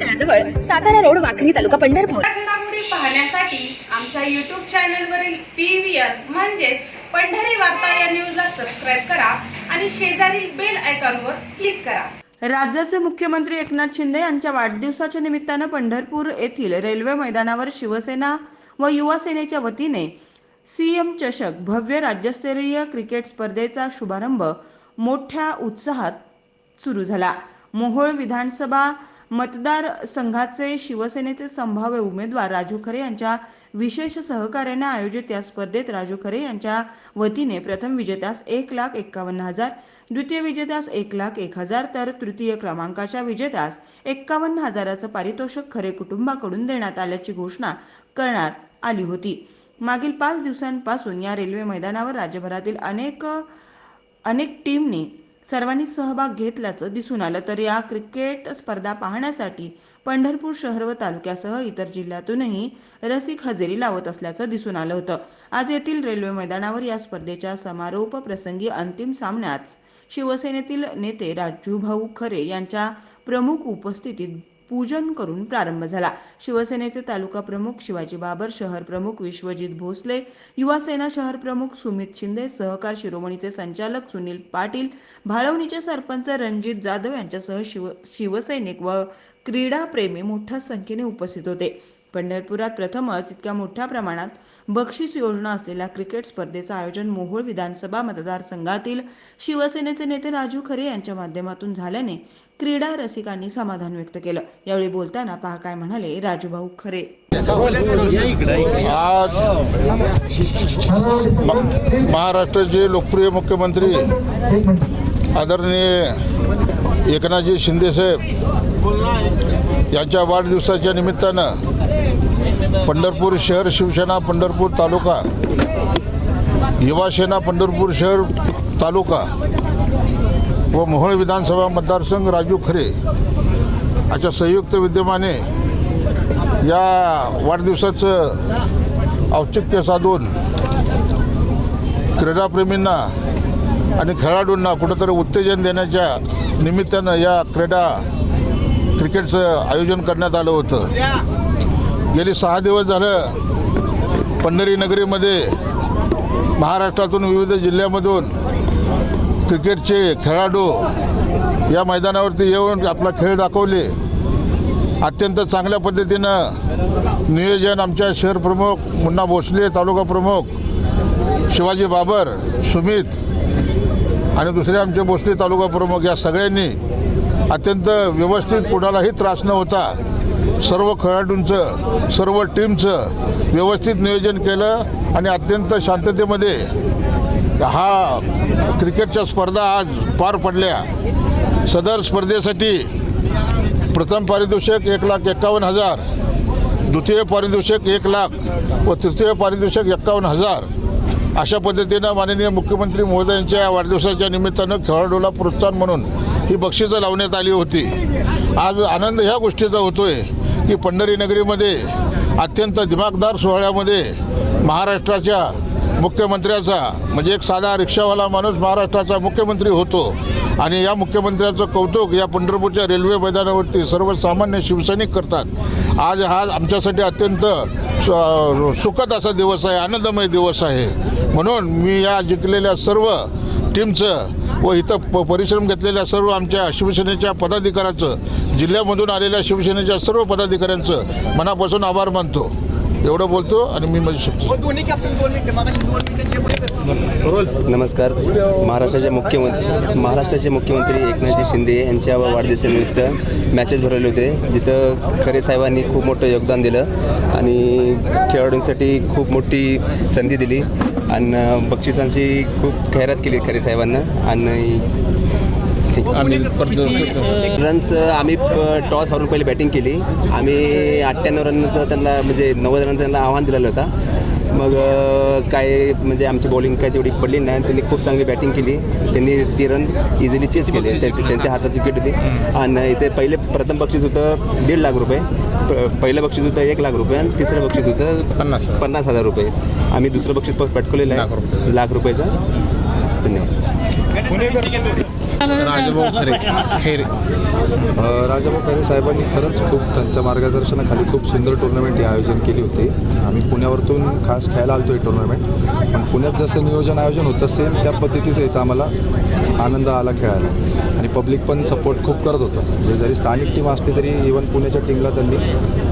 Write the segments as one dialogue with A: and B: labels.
A: तळाजवळ Satara road Wakhari तालुका पंढरपूर.
B: पाहण्यासाठी आमच्या YouTube चॅनलवरील पी व्ही आर म्हणजेच पंढरी वार्ता या न्यूजला सबस्क्राईब करा आणि शेजारील बेल आयकॉनवर क्लिक करा.
C: राज्याचे मुख्यमंत्री एकनाथ शिंदे यांच्या वाढदिवसाच्या निमित्तानं पंढरपूर येथील रेल्वे मैदानावर शिवसेना व युवा सेनेच्या वतीने सीएम चषक भव्य राज्यस्तरीय क्रिकेट स्पर्धेचा शुभारंभ मोठ्या उत्साहात सुरू झाला. मोहोळ विधानसभा मतदारसंघाचे शिवसेनेचे संभाव्य उमेदवार राजू खरे यांच्या विशेष सहकार्याने आयोजित या स्पर्धेत राजू खरे यांच्या वतीने प्रथम विजेत्यास एक लाख एक्कावन्न हजार द्वितीय विजेत्यास एक लाख एक हजार तर तृतीय क्रमांकाच्या विजेत्यास एक्कावन्न हजाराचं पारितोषिक खरे कुटुंबाकडून देण्यात आल्याची घोषणा करण्यात आली होती. मागील पाच दिवसांपासून या रेल्वे मैदानावर राज्यभरातील अनेक अनेक टीमनी सर्वांनी सहभाग घेतल्याचं दिसून आलं. तर या क्रिकेट स्पर्धा पाहण्यासाठी पंढरपूर शहर व तालुक्यासह इतर जिल्ह्यातूनही रसिक हजेरी लावत असल्याचं दिसून आलं होतं. आज येथील रेल्वे मैदानावर या स्पर्धेच्या समारोप प्रसंगी अंतिम सामन्यात शिवसेनेतील नेते राजूभाऊ खरे यांच्या प्रमुख उपस्थितीत पूजन करून प्रारंभ झाला. शिवसेनेचे तालुका प्रमुख शिवाजी बाबर शहर प्रमुख विश्वजित भोसले युवासेना शहर प्रमुख सुमित शिंदे सहकार शिरोमणीचे संचालक सुनील पाटील भाळवणीचे सरपंच रणजित जाधव यांच्यासह शिव शिवसैनिक व क्रीडाप्रेमी मोठ्या संख्येने उपस्थित होते. पंढरपुरात प्रथमच इतक्या मोठ्या प्रमाणात बक्षीस योजना असलेल्या क्रिकेट स्पर्धेचं आयोजन मोहोळ विधानसभा मतदारसंघातील शिवसेनेचे नेते राजू खरे यांच्या माध्यमातून झाल्याने क्रीडा रसिकांनी समाधान व्यक्त केलं. यावेळी बोलताना पहा काय म्हणाले राजूभाऊ खरे.
D: आज महाराष्ट्राचे लोकप्रिय मुख्यमंत्री आदरणीय एकनाथजी शिंदेसाहेब यांच्या वाढदिवसाच्या निमित्तानं पंढरपूर शहर शिवसेना पंढरपूर तालुका युवासेना पंढरपूर शहर तालुका व मोहोळ विधानसभा मतदारसंघ राजू खरे याच्या संयुक्त विद्यमाने या वाढदिवसाचं औचित्य साधून क्रीडाप्रेमींना आणि खेळाडूंना कुठंतरी उत्तेजन देण्याच्या निमित्तानं या क्रीडा क्रिकेटचं आयोजन करण्यात आलं होतं. गेली सहा दिवस झालं पंढरी नगरीमध्ये महाराष्ट्रातून विविध जिल्ह्यामधून क्रिकेटचे खेळाडू या मैदानावरती येऊन आपला खेळ दाखवले. अत्यंत चांगल्या पद्धतीनं नियोजन आमच्या शहर प्रमुख मुन्ना भोसले तालुका प्रमुख शिवाजी बाबर सुमित आणि दुसरे आमचे भोसले तालुका प्रमुख या सगळ्यांनी अत्यंत व्यवस्थित कुणालाही त्रास न होता सर्व खेळाडूंचं सर्व टीमचं व्यवस्थित नियोजन केलं आणि अत्यंत शांततेमध्ये हा क्रिकेटच्या स्पर्धा आज पार पडल्या. सदर स्पर्धेसाठी प्रथम पारितोषिक एक लाख एक्कावन्न हजार द्वितीय पारितोषिक एक लाख व तृतीय पारितोषिक एक्कावन्न हजार. अशा पद्धतीनं माननीय मुख्यमंत्री महोदयांच्या वाढदिवसाच्या निमित्तानं खेळाडूला प्रोत्साहन म्हणून ही बक्षिसं लावण्यात आली होती. आज आनंद ह्या गोष्टीचा होतोय की पंढरी नगरीमध्ये अत्यंत दिमागदार सोहळ्यामध्ये महाराष्ट्राच्या मुख्यमंत्र्याचा म्हणजे एक साधा रिक्षावाला माणूस महाराष्ट्राचा मुख्यमंत्री होतो आणि या मुख्यमंत्र्याचं कौतुक या पंढरपूरच्या रेल्वे मैदानावरती सर्वसामान्य शिवसैनिक करतात. आज हा आमच्यासाठी अत्यंत सुखद असा दिवस आहे आनंदमय दिवस आहे. म्हणून मी या जिंकलेल्या सर्व टीमचं व इथं प परिश्रम घेतलेल्या सर्व आमच्या शिवसेनेच्या पदाधिकाऱ्याचं जिल्ह्यामधून आलेल्या शिवसेनेच्या सर्व पदाधिकाऱ्यांचं मनापासून आभार मानतो. एवढं बोलतो आणि मी माझी शब्द
E: नमस्कार. महाराष्ट्राचे मुख्यमंत्री महाराष्ट्राचे मुख्यमंत्री एकनाथजी शिंदे यांच्या वाढदिवसानिमित्त मॅचेस भरवले होते. जिथं खरे साहेबांनी खूप मोठं योगदान दिलं आणि खेळाडूंसाठी खूप मोठी संधी दिली. आणि बक्षिसांची खूप खैरात केली खरे साहेबांना. आणि
F: परत
E: रन्स आम्ही प- टॉस हारून पहिले बॅटिंग केली. आम्ही अठ्ठ्याण्णव रनचं त्यांना म्हणजे नव्वद रनचं त्यांना आव्हान दिलेलं होतं. मग काय म्हणजे आमची बॉलिंग काय तेवढी पडली नाही. त्यांनी खूप चांगली बॅटिंग केली. त्यांनी ती रन इझिली चेस केले. त्यांची त्यांच्या हातात विकेट होती. आणि इथे पहिले प्रथम बक्षीस होतं दीड लाख रुपये. प- पहिलं बक्षीस होतं एक लाख रुपये. आणि तिसरं बक्षीस होतं
F: पन्नास.
E: पन्नास हजार रुपये. आम्ही दुसरं बक्षीस पटकवलेलं
F: लाख
E: आहे
F: रुपये.
E: लाख रुपयाचं.
F: राजभाऊ खरे. खैरे.
G: अ, राजाभाऊ खरे साहेबांनी खरंच खूप त्यांच्या मार्गदर्शनाखाली खूप सुंदर टुर्नामेंट हे आयोजन केली होती. आम्ही पुण्यावरतून खास खेळायला आलतो ही टुर्नामेंट पण पुण्यात जसं नियोजन आयोजन होतं सेम त्या पद्धतीचं इथं आम्हाला आनंद आला खेळायला. आणि पब्लिक पण सपोर्ट खूप करत होतं. म्हणजे जरी स्थानिक टीम असली तरी इवन पुण्याच्या टीमला त्यांनी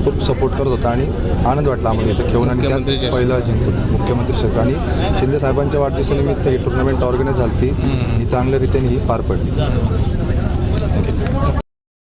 G: खूप सपोर्ट करत होता आणि आनंद वाटला आम्हाला इथं खेळून आणि. पहिला जिंकून. मुख्यमंत्री चषक आणि शिंदे साहेबांच्या वाढदिवसानिमित्त ही टुर्नामेंट ऑर्गनाईज झाली चांगल्या रीतीने पार पडली.